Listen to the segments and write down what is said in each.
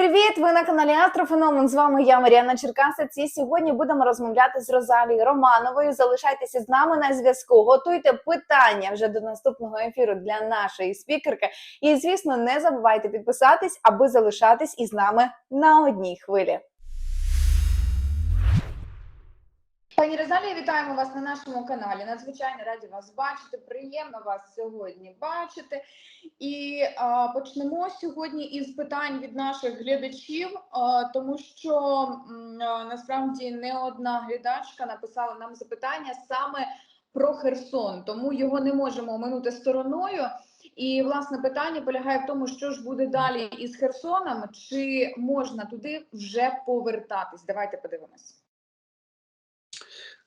Привіт! Ви на каналі Астрофеномен. З вами я Маріана Черкасець. І сьогодні будемо розмовляти з Розалією Романовою. Залишайтеся з нами на зв'язку. Готуйте питання вже до наступного ефіру для нашої спікерки. І звісно, не забувайте підписатись, аби залишатись із нами на одній хвилі. Пані Розалія, вітаємо вас на нашому каналі. Надзвичайно раді вас бачити. Приємно вас сьогодні бачити. І а, почнемо сьогодні із питань від наших глядачів, а, тому що м, насправді не одна глядачка написала нам запитання саме про Херсон, тому його не можемо оминути стороною. І власне питання полягає в тому, що ж буде далі із Херсоном, чи можна туди вже повертатись? Давайте подивимось.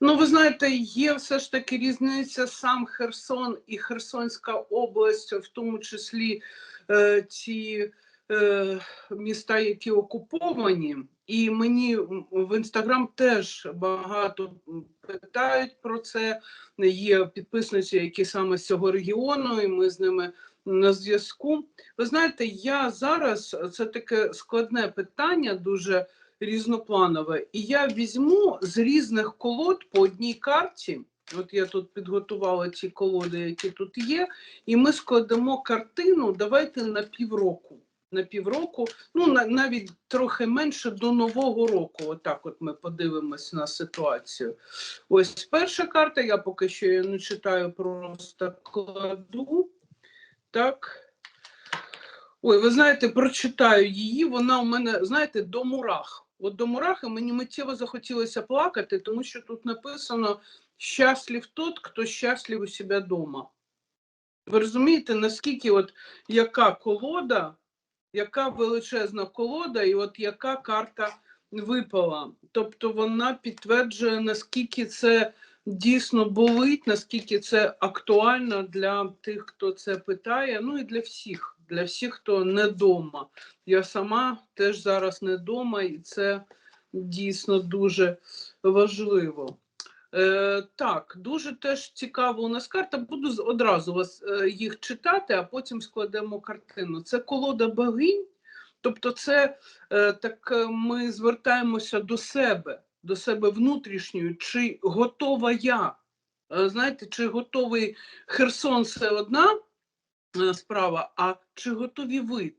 Ну, ви знаєте, є все ж таки різниця сам Херсон і Херсонська область, в тому числі е, ті е, міста, які окуповані. І мені в інстаграм теж багато питають про це. Є підписниці, які саме з цього регіону, і ми з ними на зв'язку. Ви знаєте, я зараз це таке складне питання, дуже різнопланове. І я візьму з різних колод по одній карті. От я тут підготувала ті колоди, які тут є, і ми складемо картину. Давайте на півроку. На півроку, ну на, навіть трохи менше до нового року. Отак, от ми подивимось на ситуацію. Ось перша карта. Я поки що її не читаю, просто кладу. Так. Ой, ви знаєте, прочитаю її. Вона у мене, знаєте, до мурах. От до мурахи мені миттєво захотілося плакати, тому що тут написано щаслив тот, хто щаслив у себе вдома. Ви розумієте, наскільки от яка колода, яка величезна колода, і от яка карта випала. Тобто вона підтверджує, наскільки це дійсно болить, наскільки це актуально для тих, хто це питає, ну і для всіх, для всіх, хто не вдома. Я сама теж зараз не вдома, і це дійсно дуже важливо. Е, так, дуже теж цікаво у нас карта. Буду одразу вас е, їх читати, а потім складемо картину. Це колода богинь, тобто, це е, так е, ми звертаємося до себе, до себе внутрішньої, чи готова я? Е, знаєте, чи готовий Херсон це одна справа, а чи готові ви?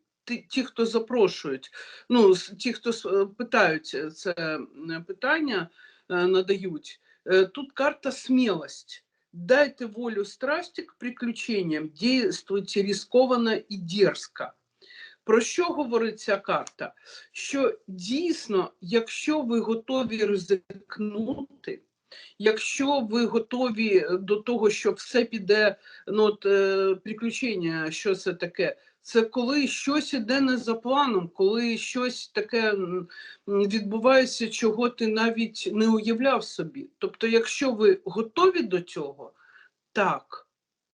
Ті, хто запрошують, ну ті, хто е, питають е, це питання, е, надають. Тут карта смелость. Дайте волю страсти к приключениям, действуйте рискованно і дерзко. Про що говорить ця карта? Що дійсно, якщо ви готові ризикнути, якщо ви готові до того, що все піде, ну от е, приключення, що це таке? Це коли щось іде не за планом, коли щось таке відбувається, чого ти навіть не уявляв собі. Тобто, якщо ви готові до цього, так,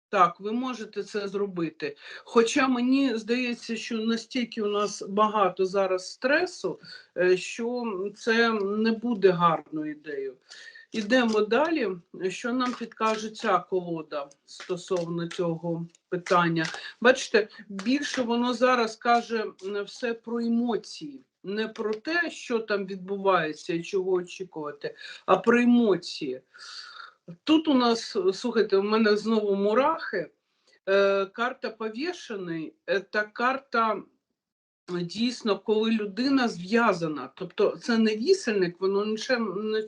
так, ви можете це зробити. Хоча мені здається, що настільки у нас багато зараз стресу, е, що це не буде гарною ідеєю. Ідемо далі. Що нам підкаже ця колода стосовно цього питання? Бачите, більше воно зараз каже все про емоції, не про те, що там відбувається і чого очікувати, а про емоції. Тут у нас, слухайте, у мене знову мурахи. Е, карта повішений це карта дійсно, коли людина зв'язана. Тобто це не вісельник, воно нічим не,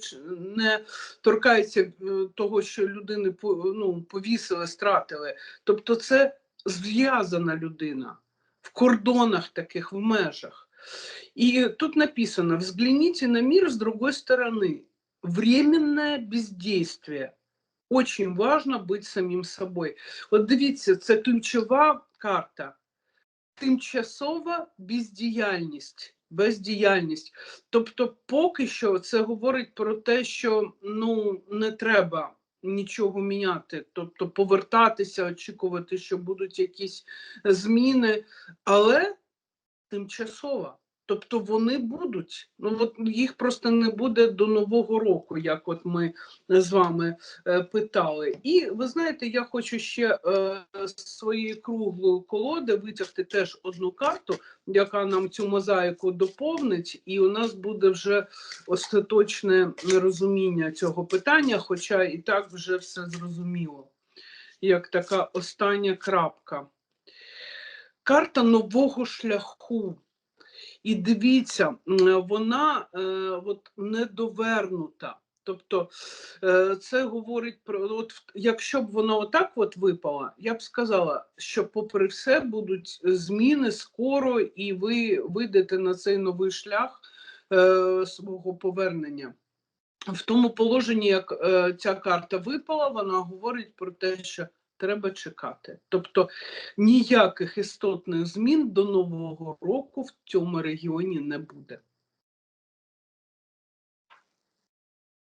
не торкається е, того, що людини ну, повісили, стратили. Тобто це зв'язана людина в кордонах таких, в межах. И тут написано, взгляните на мир с другой стороны. Временное бездействие. Очень важно быть самим собою. От дивіться, це ключова карта. Тимчасова бездіяльність. Бездіяльність. Тобто, поки що це говорить про те, що ну не треба нічого міняти, тобто повертатися, очікувати, що будуть якісь зміни, але тимчасова. Тобто вони будуть, ну от їх просто не буде до нового року, як от ми з вами е, питали. І ви знаєте, я хочу ще е, з своєї круглої колоди витягти теж одну карту, яка нам цю мозаїку доповнить, і у нас буде вже остаточне розуміння цього питання, хоча і так вже все зрозуміло, як така остання крапка. Карта нового шляху. І дивіться, вона е, от недовернута. Тобто е, це говорить про от, якщо б вона отак от випала, я б сказала, що попри все будуть зміни скоро, і ви вийдете на цей новий шлях е, свого повернення. В тому положенні, як е, ця карта випала, вона говорить про те, що треба чекати. Тобто ніяких істотних змін до нового року в цьому регіоні не буде.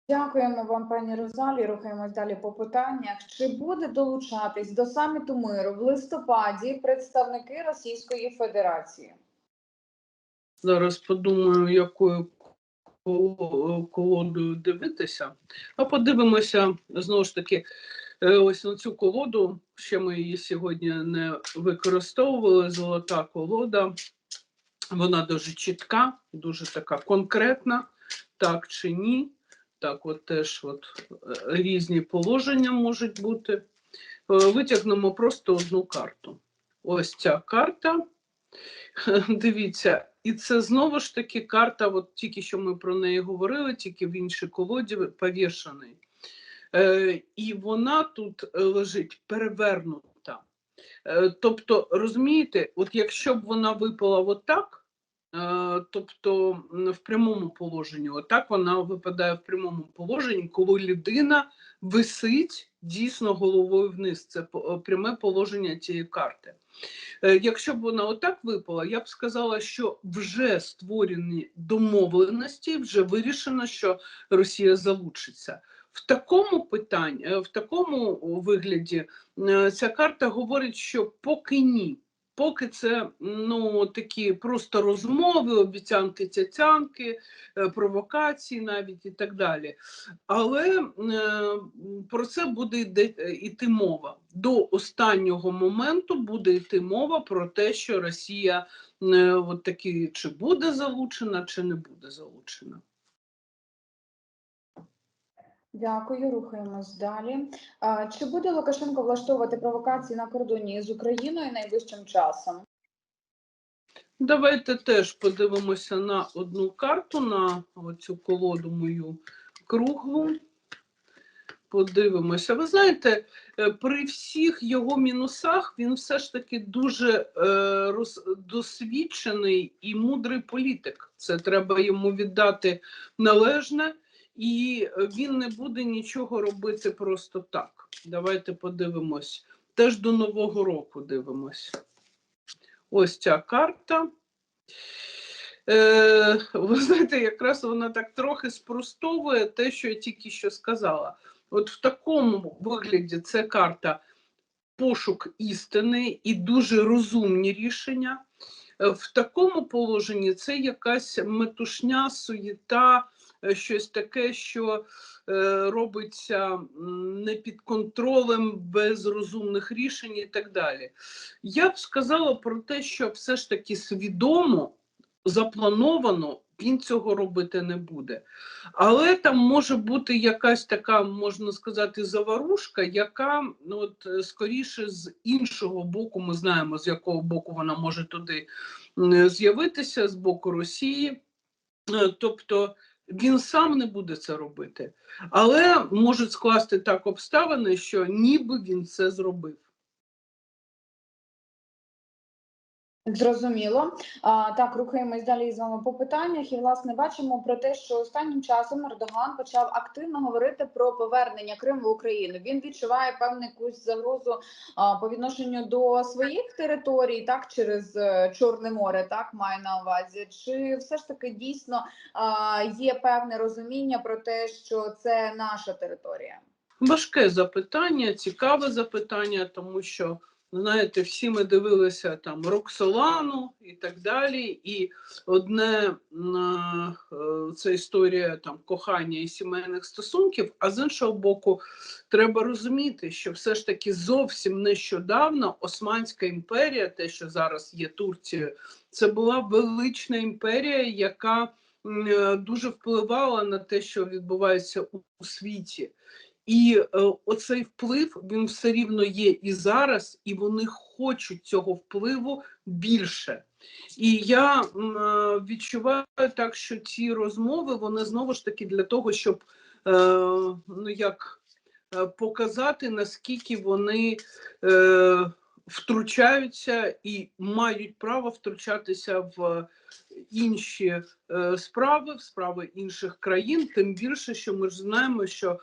Дякуємо вам, пані Розалі. Рухаємось далі по питаннях. Чи буде долучатись до саміту миру в листопаді представники Російської Федерації? Зараз подумаю, якою колодою дивитися. А подивимося знову ж таки. Е, Ось на цю колоду, ще ми її сьогодні не використовували. Золота колода. Вона дуже чітка, дуже така конкретна, так чи ні. Так, от теж от е, різні положення можуть бути. Е, Витягнемо просто одну карту. Ось ця карта. Дивіться, і це знову ж таки карта, от тільки що ми про неї говорили, тільки в іншій колоді повішений. Е, і вона тут е, лежить перевернута. Е, тобто, розумієте, от якщо б вона випала отак, е, тобто в прямому положенні, отак вона випадає в прямому положенні, коли людина висить дійсно головою вниз. Це е, пряме положення цієї карти. Е, Якщо б вона отак випала, я б сказала, що вже створені домовленості, вже вирішено, що Росія залучиться. В такому питанні, е, в такому вигляді е, ця карта говорить, що поки ні. Поки це ну такі просто розмови, обіцянки, цяцянки, е, провокації навіть і так далі. Але е, про це буде йти мова. До останнього моменту буде йти мова про те, що Росія е, от таки чи буде залучена, чи не буде залучена. Дякую, рухаємось далі. Чи буде Лукашенко влаштовувати провокації на кордоні з Україною найближчим часом? Давайте теж подивимося на одну карту, на оцю колоду мою круглу. Подивимося. Ви знаєте, е, при всіх його мінусах він все ж таки дуже е, досвідчений і мудрий політик. Це треба йому віддати належне, і е, він не буде нічого робити просто так. Давайте подивимось. Теж до Нового року дивимось. Ось ця карта. Е, ви знаєте, якраз вона так трохи спростовує те, що я тільки що сказала. От в такому вигляді це карта пошук істини і дуже розумні рішення. Е, В такому положенні це якась метушня, суєта, щось таке, що е, робиться не під контролем, без розумних рішень і так далі. Я б сказала про те, що все ж таки свідомо, заплановано він цього робити не буде. Але там може бути якась така, можна сказати, заварушка, яка ну, от, е, скоріше з іншого боку, ми знаємо, з якого боку вона може туди з'явитися, з боку Росії. Е, Тобто він сам не буде це робити, але можуть скласти так обставини, що ніби він це зробив. Зрозуміло. Так, рухаємось далі з вами по питаннях. І власне бачимо про те, що останнім часом Ердоган почав активно говорити про повернення Криму в Україну. Він відчуває певну якусь загрозу по відношенню до своїх територій, так через е, Чорне море, так маю на увазі. Чи все ж таки дійсно є певне розуміння про те, що це наша територія? Важке запитання, цікаве запитання, тому що Знаєте, всі ми дивилися там Роксолану і так далі. І одне е, це історія там кохання і сімейних стосунків. А з іншого боку, треба розуміти, що все ж таки зовсім нещодавно Османська імперія, те, що зараз є Турцією, це була велична імперія, яка е, дуже впливала на те, що відбувається у світі. І е, оцей вплив він все рівно є і зараз, і вони хочуть цього впливу більше. І я е, відчуваю так, що ці розмови вони знову ж таки для того, щоб е, ну як е, показати, наскільки вони е, втручаються і мають право втручатися в інші е, справи, в справи інших країн, тим більше, що ми ж знаємо, що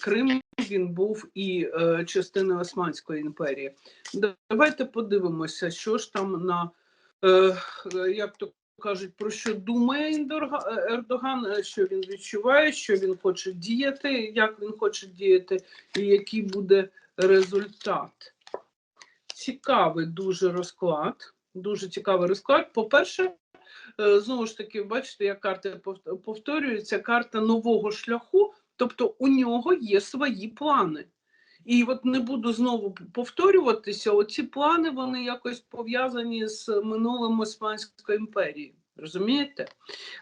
Крим він був і е, частиною Османської імперії. Давайте подивимося, що ж там на е, е, як то кажуть, про що думає е, Ердоган, е, що він відчуває, що він хоче діяти, як він хоче діяти, і який буде результат. Цікавий дуже розклад. Дуже цікавий розклад. По-перше, е, знову ж таки, бачите, як карта пов- повторюється, карта нового шляху, тобто у нього є свої плани. І от не буду знову повторюватися, оці плани вони якось пов'язані з минулим Османської імперії. Розумієте?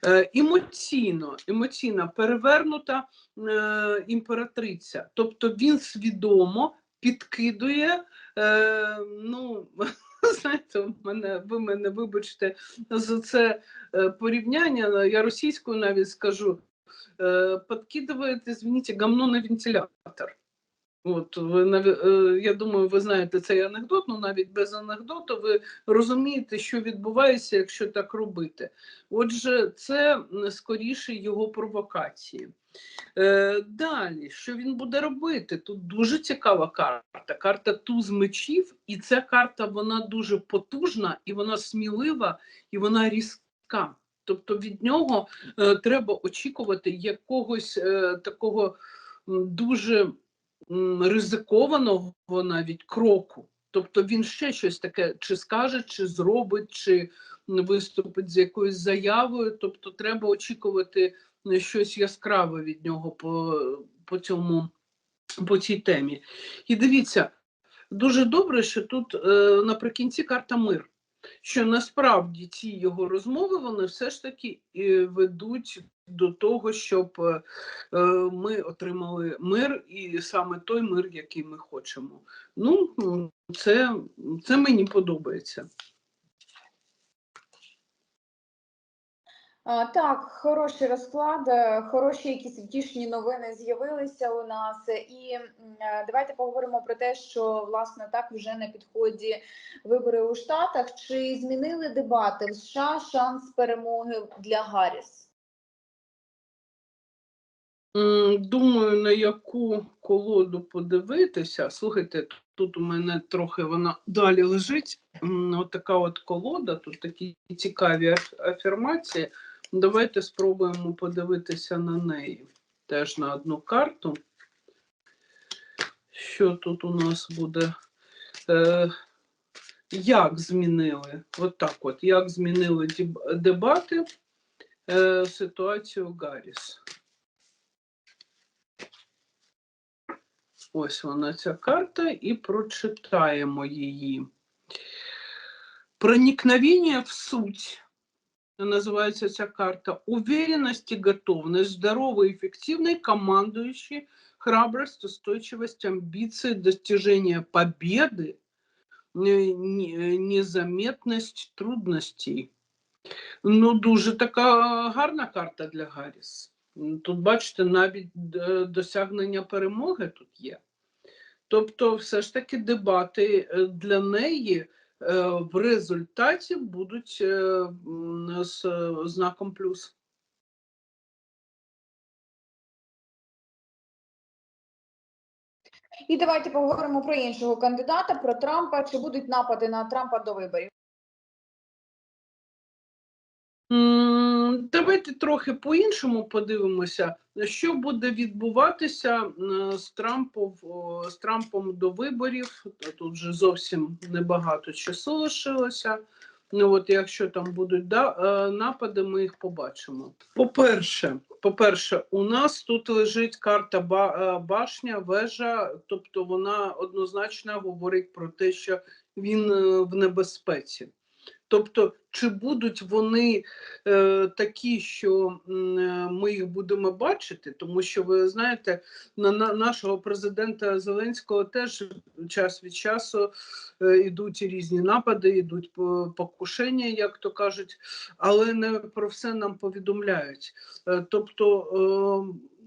Е, емоційно, емоційно перевернута е, імператриця. Тобто він свідомо підкидує, е, ну, знаєте, мене, ви мене вибачте за це е, порівняння, я російською навіть скажу, е, подкидывает, извините, гамно на вентилятор. От ви е, я думаю, ви знаєте цей анекдот, ну навіть без анекдоту ви розумієте, що відбувається, якщо так робити. Отже, це скоріше його провокації. Е, далі, що він буде робити? Тут дуже цікава карта. Карта туз мечів, і ця карта вона дуже потужна, і вона смілива, і вона різка. Тобто від нього е, треба очікувати якогось е, такого дуже м, ризикованого навіть кроку. Тобто він ще щось таке чи скаже, чи зробить, чи виступить з якоюсь заявою. Тобто треба очікувати е, щось яскраве від нього по, по цьому по цій темі. І дивіться, дуже добре, що тут е, наприкінці карта мир. Що насправді ці його розмови вони все ж таки е, ведуть до того, щоб е, е, ми отримали мир, і саме той мир, який ми хочемо. Ну, це, це мені подобається. Так, хороший розклад, хороші якісь втішні новини з'явилися у нас. І е, давайте поговоримо про те, що власне так вже на підході вибори у Штатах. Чи змінили дебати в США шанс перемоги для Гарріс? Думаю, на яку колоду подивитися. Слухайте, тут у мене трохи вона далі лежить. От така от колода, тут такі цікаві афірмації. Давайте спробуємо подивитися на неї. Теж на одну карту. Що тут у нас буде? Е, як змінили? От так от, як змінили дебати е, ситуацію Гарріс. Ось вона ця карта, і прочитаємо її. Проникновение в суть Называется ця карта. Уверенность и готовность, здоровый, эффективный, командующий, храбрость, устойчивость, амбиции, достижение победы, не- не- незаметность трудностей. Ну, дуже така гарна карта для Гарріс. М, Тут, бачите, навіть е, досягнення перемоги тут є. Тобто, все ж таки, дебати е, для неї е, в результаті будуть е, з е, знаком плюс. І давайте поговоримо про іншого кандидата, про Трампа. Чи будуть напади на Трампа до виборів? Давайте трохи по-іншому подивимося, що буде відбуватися з Трампом, з Трампом до виборів. Тут вже зовсім небагато часу лишилося. Ну от якщо там будуть да, е, напади, ми їх побачимо. По-перше, по-перше, у нас тут лежить карта е, башня, вежа, тобто вона однозначно говорить про те, що він е, в небезпеці. Тобто, чи будуть вони е, такі, що е, ми їх будемо бачити, тому що ви знаєте, на, на нашого президента Зеленського теж час від часу е, йдуть різні напади, йдуть по- покушення, як то кажуть, але не про все нам повідомляють. Е, тобто е,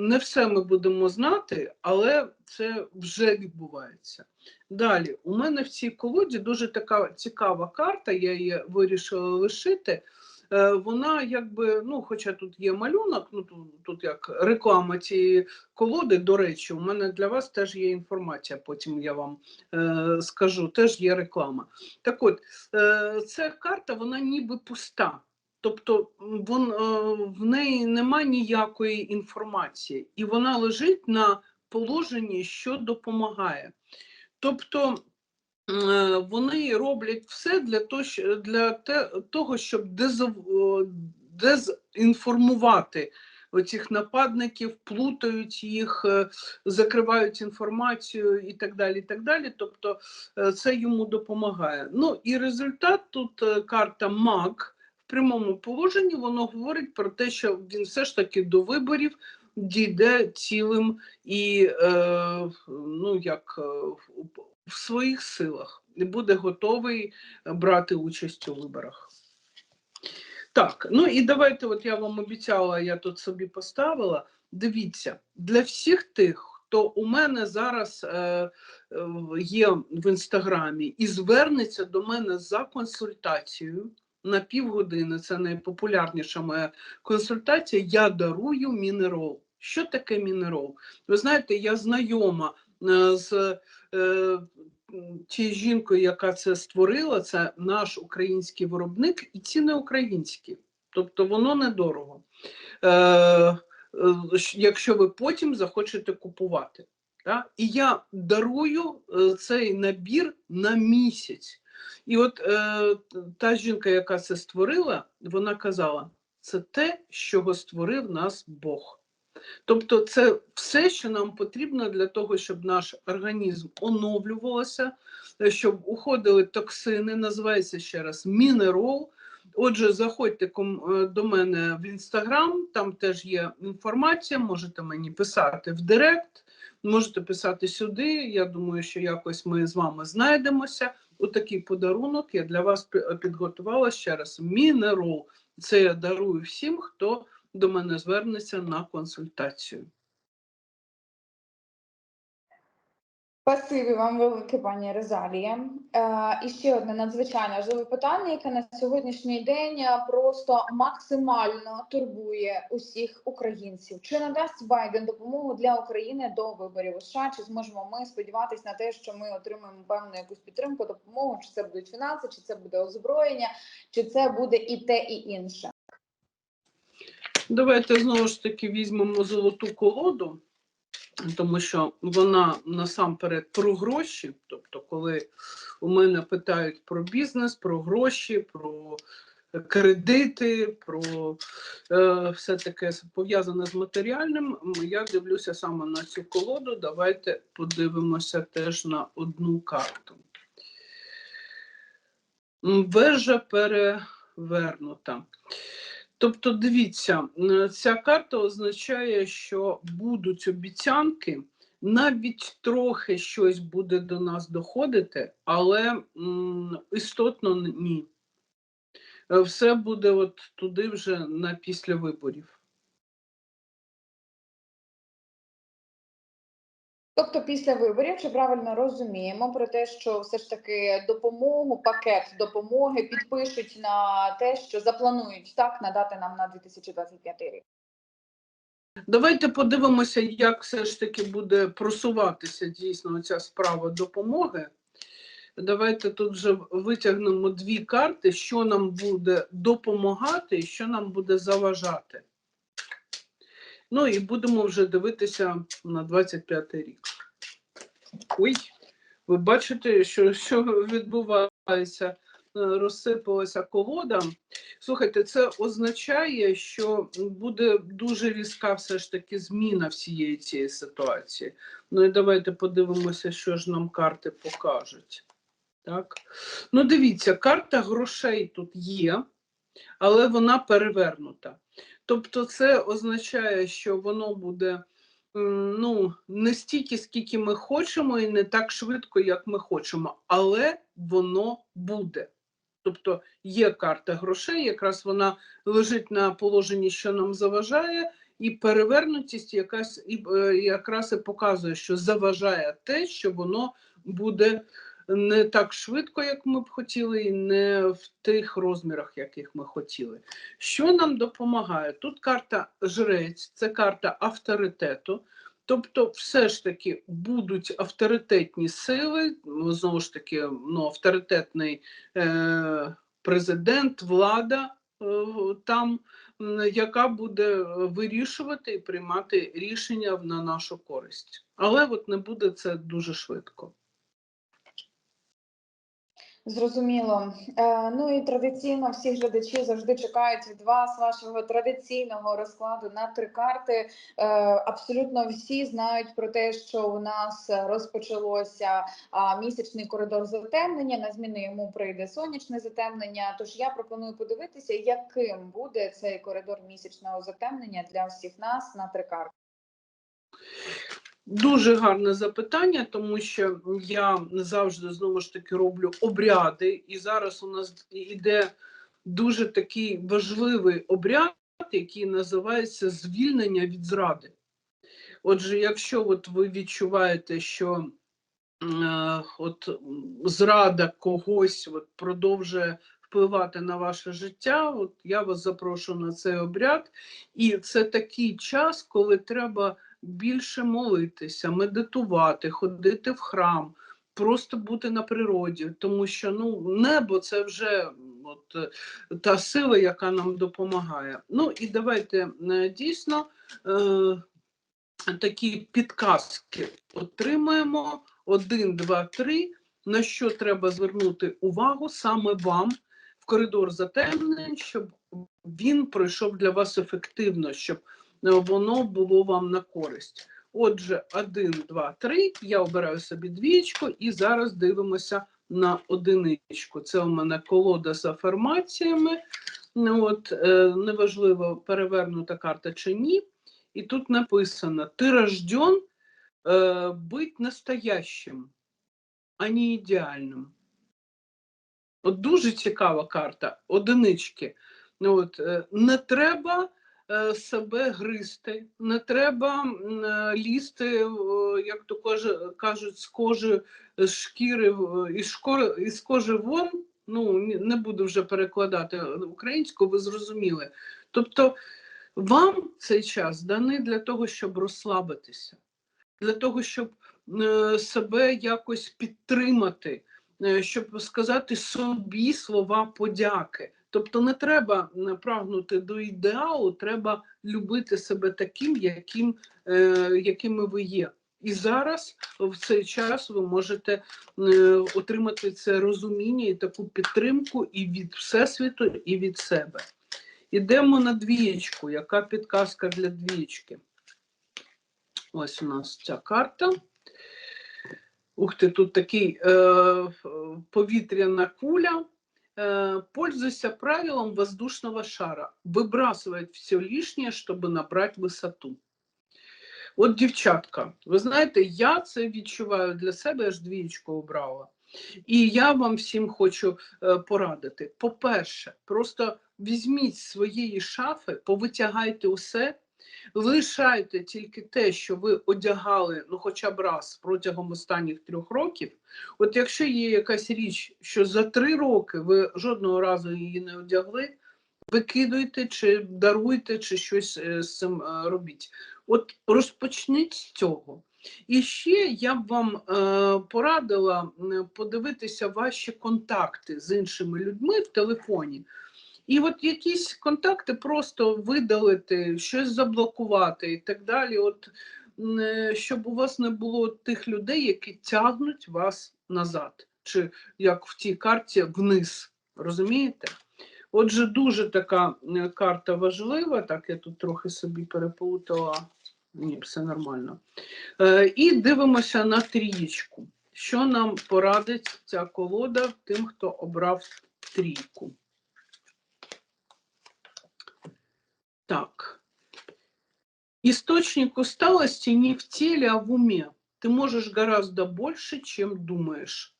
не все ми будемо знати, але це вже відбувається. Далі, у мене в цій колоді дуже така цікава карта, я її вирішила лишити. Е, Вона якби, ну, хоча тут є малюнок, ну тут, тут як реклама цієї колоди, до речі, у мене для вас теж є інформація, потім я вам е, скажу, теж є реклама. Так от, е, ця карта, вона ніби пуста. Тобто вон, е, в неї нема ніякої інформації, і вона лежить на положенні, що допомагає. Тобто е, вони роблять все для того, для того щоб дезінформувати оцих нападників, плутають їх, е, закривають інформацію і так далі. І так далі. Тобто це йому допомагає. Ну і результат тут карта МАК прямому положенні воно говорить про те, що він все ж таки до виборів дійде цілим і е, ну як е, в- своїх силах і буде готовий брати участь у виборах. Так, ну і давайте, от я вам обіцяла, я тут собі поставила. Дивіться, для всіх тих, хто у мене зараз е, е, є в інстаграмі і звернеться до мене за консультацією на півгодини, це найпопулярніша моя консультація, я дарую мінерал. Що таке мінерал? Ви знаєте, я знайома е, з е, тією жінкою, яка це створила, це наш український виробник, і ціни українські. Тобто воно недорого. Е, якщо ви потім захочете купувати. Да? І я дарую цей набір на місяць. І от е, та жінка, яка це створила, вона казала: це те, чого створив нас Бог. Тобто, це все, що нам потрібно для того, щоб наш організм оновлювався, щоб уходили токсини, називається ще раз мінерол. Отже, заходьте е, до мене в інстаграм, там теж є інформація. Можете мені писати в Директ, можете писати сюди. Я думаю, що якось ми з вами знайдемося. Отакий подарунок я для вас підготувала ще раз. Мінерол. Це я дарую всім, хто до мене звернеться на консультацію. Спасибі вам велике, пані Розалія. Е, і ще одне надзвичайно важливе питання, яке на сьогоднішній день е, просто максимально турбує усіх українців. Чи надасть Байден допомогу для України до виборів США? Чи зможемо ми сподіватися на те, що ми отримаємо певну якусь підтримку, допомогу? Чи це будуть фінанси, чи це буде озброєння, чи це буде і те, і інше? Давайте знову ж таки візьмемо золоту колоду, тому що вона насамперед про гроші. Тобто, коли у мене питають про бізнес, про гроші, про кредити, про е, все таке пов'язане з матеріальним, я дивлюся саме на цю колоду. Давайте подивимося теж на одну карту. Вежа перевернута. Тобто, дивіться, ця карта означає, що будуть обіцянки, навіть трохи щось буде до нас доходити, але істотно ні. Е, Все буде от туди вже на після виборів. Тобто, після виборів чи правильно розуміємо про те, що все ж таки допомогу, пакет допомоги підпишуть на те, що запланують так надати нам на 2025 рік. Давайте подивимося, як все ж таки буде просуватися дійсно ця справа допомоги. Давайте тут вже витягнемо дві карти, що нам буде допомагати і що нам буде заважати. Ну і будемо вже дивитися на 25 рік. Ой, ви бачите, що, що відбувається? Е, Розсипалася колода. Слухайте, це означає, що буде дуже різка все ж таки зміна всієї цієї ситуації. Ну і давайте подивимося, що ж нам карти покажуть. Так. Ну, дивіться, карта грошей тут є, але вона перевернута. Тобто, це означає, що воно буде ну, не стільки, скільки ми хочемо, і не так швидко, як ми хочемо, але воно буде. Тобто є карта грошей, якраз вона лежить на положенні, що нам заважає, і перевернутість якась і е, якраз і показує, що заважає те, що воно буде не так швидко, як ми б хотіли, і не в тих розмірах, яких ми хотіли. Що нам допомагає? Тут карта жрець, це карта авторитету. Тобто, все ж таки будуть авторитетні сили, ну, знову ж таки, ну, авторитетний е, президент, влада е, там, яка буде вирішувати і приймати рішення на нашу користь. Але от не буде це дуже швидко. Зрозуміло. Е, ну і традиційно всі глядачі завжди чекають від вас вашого традиційного розкладу на три карти. Е, абсолютно всі знають про те, що у нас розпочалося місячний коридор затемнення. На зміну йому прийде сонячне затемнення. Тож я пропоную подивитися, яким буде цей коридор місячного затемнення для всіх нас на три карти. Дуже гарне запитання, тому що я завжди знову ж таки роблю обряди, і зараз у нас іде дуже такий важливий обряд, який називається звільнення від зради. Отже, якщо от ви відчуваєте, що е, от зрада когось от, продовжує впливати на ваше життя, от я вас запрошую на цей обряд, і це такий час, коли треба більше молитися, медитувати, ходити в храм, просто бути на природі, тому що ну, небо це вже от, е, та сила, яка нам допомагає. Ну і давайте е, дійсно е, такі підказки отримаємо. Один, два, три. На що треба звернути увагу саме вам в коридор затемнень, щоб він пройшов для вас ефективно, щоб воно було вам на користь. Отже, один, два, три. Я обираю собі двічку і зараз дивимося на одиничку. Це у мене колода з афірмаціями. Ну, От, е, неважливо, перевернута карта чи ні. І тут написано: Ти рожден е, бути настоящим, а не ідеальним. От дуже цікава карта, одинички. Ну, от, е, не треба е, себе гризти, не треба е, лізти, е, як то кажуть, з кожи з шкіри із, шкори, кожи вон. Ну, не буду вже перекладати українську, ви зрозуміли. Тобто вам цей час даний для того, щоб розслабитися, для того, щоб е, себе якось підтримати, е, щоб сказати собі слова подяки. Тобто не треба прагнути до ідеалу, треба любити себе таким, яким, е, якими ви є. І зараз в цей час ви можете е, отримати це розуміння і таку підтримку і від Всесвіту, і від себе. Ідемо на двієчку. Яка підказка для двієчки? Ось у нас ця карта. Ух ти, тут такий е, повітряна куля. Э, пользуйся правилом воздушного шара. Выбрасывать все лишнее, чтобы набрать висоту. От, дівчатка, ви знаєте, я це відчуваю для себе, я ж двієчку обрала. І я вам всім хочу е, порадити. По-перше, просто візьміть з своєї шафи, повитягайте усе, лишайте тільки те, що ви одягали ну, хоча б раз протягом останніх трьох років. От якщо є якась річ, що за три роки ви жодного разу її не одягли, викидуйте чи даруйте, чи щось е, з цим е, робіть. От розпочніть з цього. І ще я б вам е, порадила подивитися ваші контакти з іншими людьми в телефоні. І от якісь контакти просто видалити, щось заблокувати і так далі. От, е, щоб у вас не було тих людей, які тягнуть вас назад, чи як в тій карті вниз. Розумієте? Отже, дуже така е, карта важлива. Так, я тут трохи собі переплутала. Ні, все нормально. Е, і дивимося на трієчку. Що нам порадить ця колода тим, хто обрав трійку? Так. Источник усталости не в теле, а в уме. Ти можеш гораздо більше, чим думаєш.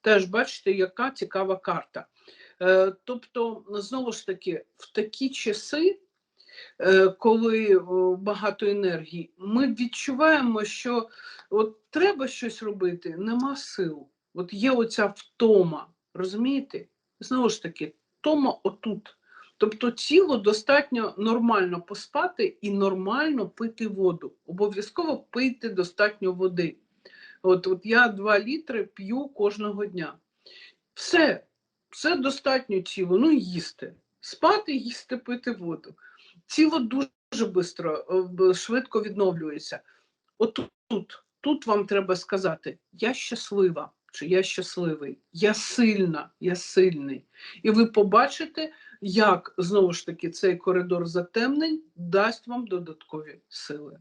Теж бачите, яка цікава карта. Е, тобто, знову ж таки, в такі часи, е, коли багато енергії, ми відчуваємо, що от треба щось робити, нема сил. От є оця втома, розумієте? Знову ж таки, втома отут. Тобто тіло достатньо нормально поспати і нормально пити воду. Обов'язково пийте достатньо води. От, от я 2 літри п'ю кожного дня. Все, все достатньо тіло, ну їсти. Спати, їсти, пити воду. Тіло дуже швидко, швидко відновлюється. От тут, тут вам треба сказати: я щаслива, чи я щасливий, я сильна, я сильний. І ви побачите, як знову ж таки цей коридор затемнень дасть вам додаткові сили.